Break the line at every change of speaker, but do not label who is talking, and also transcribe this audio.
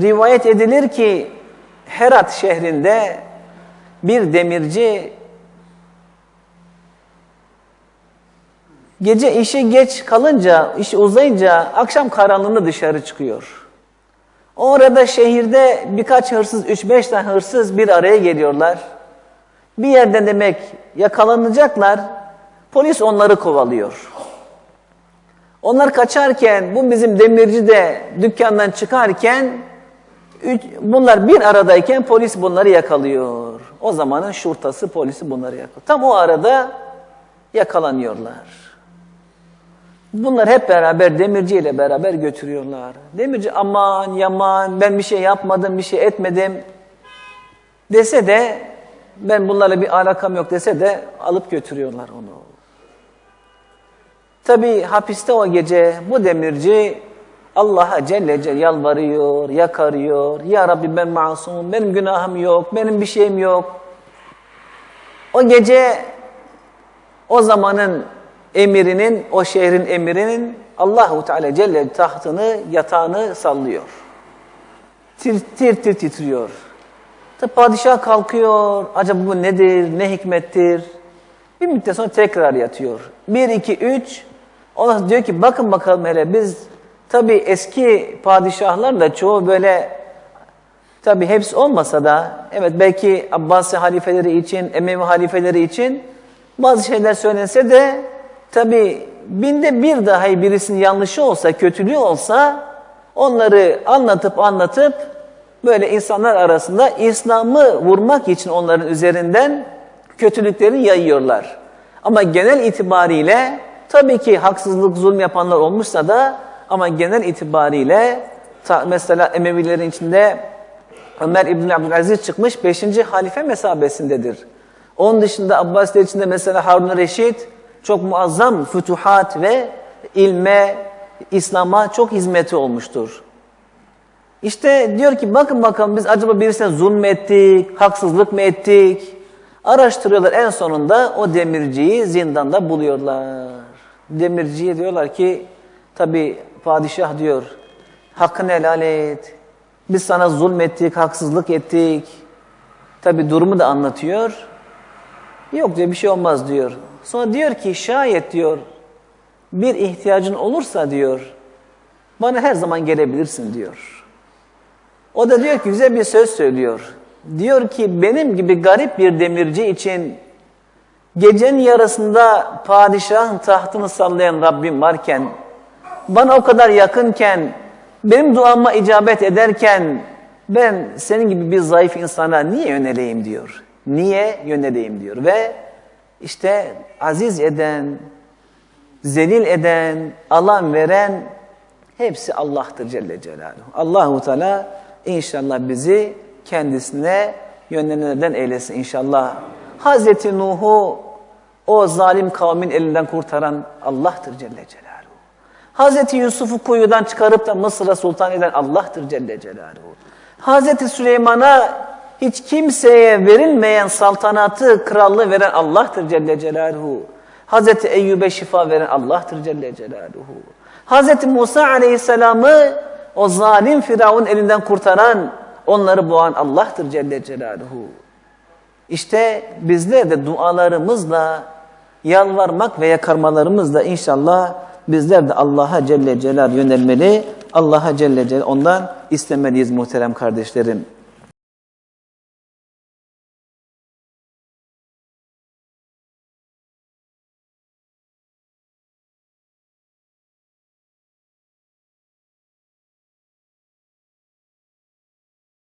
rivayet edilir ki Herat şehrinde bir demirci gece işi geç kalınca, işi uzayınca akşam karanlığında dışarı çıkıyor. Orada şehirde birkaç hırsız, 3-5 tane hırsız bir araya geliyorlar. Bir yerde demek yakalanacaklar. Polis onları kovalıyor. Onlar kaçarken bu bizim demirci de dükkandan çıkarken üç- bunlar bir aradayken polis bunları yakalıyor. O zamanın şurtası polisi bunları yakalıyor. Tam o arada yakalanıyorlar. Bunlar hep beraber demirci ile beraber götürüyorlar. Demirci aman yaman ben bir şey yapmadım bir şey etmedim dese de ben bunlarla bir alakam yok dese de alıp götürüyorlar onu. Tabi hapiste o gece bu demirci Allah'a Celle Celle yalvarıyor, yakarıyor. Ya Rabbi ben masumum, benim günahım yok, benim bir şeyim yok. O gece o zamanın emirinin, o şehrin emirinin Allahu Teala Celle tahtını, yatağını sallıyor. Tir tir, tir titriyor. Tabi padişah kalkıyor. Acaba bu nedir, ne hikmettir? Bir müddet sonra tekrar yatıyor. Bir, iki, üç. Ondan diyor ki bakın bakalım hele biz tabi eski padişahlarla çoğu böyle tabi hepsi olmasa da evet belki Abbasi halifeleri için, Emevi halifeleri için bazı şeyler söylense de tabi binde bir dahi birisinin yanlışı olsa, kötülüğü olsa onları anlatıp anlatıp böyle insanlar arasında İslam'ı vurmak için onların üzerinden kötülüklerini yayıyorlar. Ama genel itibariyle tabii ki haksızlık, zulüm yapanlar olmuşsa da ama genel itibariyle mesela Emevilerin içinde Ömer İbn Abdülaziz çıkmış 5. halife mesabesindedir. Onun dışında Abbasiler içinde mesela Harun Reşit çok muazzam fütuhat ve ilme, İslam'a çok hizmeti olmuştur. İşte diyor ki bakın bakalım biz acaba birisine zulm ettik, haksızlık mı ettik? Araştırıyorlar en sonunda o demirciyi zindanda buluyorlar. Demirciye diyorlar ki tabi padişah diyor hakkını helal et. Biz sana zulmettik, haksızlık ettik. Tabi durumu da anlatıyor. Yok diyor bir şey olmaz diyor. Sonra diyor ki şayet diyor bir ihtiyacın olursa diyor bana her zaman gelebilirsin diyor. O da diyor ki güzel bir söz söylüyor. Diyor ki benim gibi garip bir demirci için gecenin yarısında padişahın tahtını sallayan Rabbim varken, bana o kadar yakınken, benim duama icabet ederken ben senin gibi bir zayıf insana niye yöneleyim diyor. Niye yöneleyim diyor ve işte aziz eden, zelil eden, alan veren hepsi Allah'tır Celle Celaluhu. Allahu Teala inşallah bizi kendisine yönlenenlerden eylesin inşallah. Hazreti Nuh'u o zalim kavmin elinden kurtaran Allah'tır Celle Celaluhu. Hazreti Yusuf'u kuyudan çıkarıp da Mısır'a sultan eden Allah'tır Celle Celaluhu. Hazreti Süleyman'a hiç kimseye verilmeyen saltanatı, krallığı veren Allah'tır Celle Celaluhu. Hazreti Eyyub'e şifa veren Allah'tır Celle Celaluhu. Hazreti Musa Aleyhisselam'ı o zalim Firavun elinden kurtaran, onları boğan Allah'tır Celle Celaluhu. İşte bizler de dualarımızla, yalvarmak ve yakarmalarımızla inşallah bizler de Allah'a Celle Celal yönelmeli, Allah'a Celle Celal ondan istemeliyiz muhterem kardeşlerim.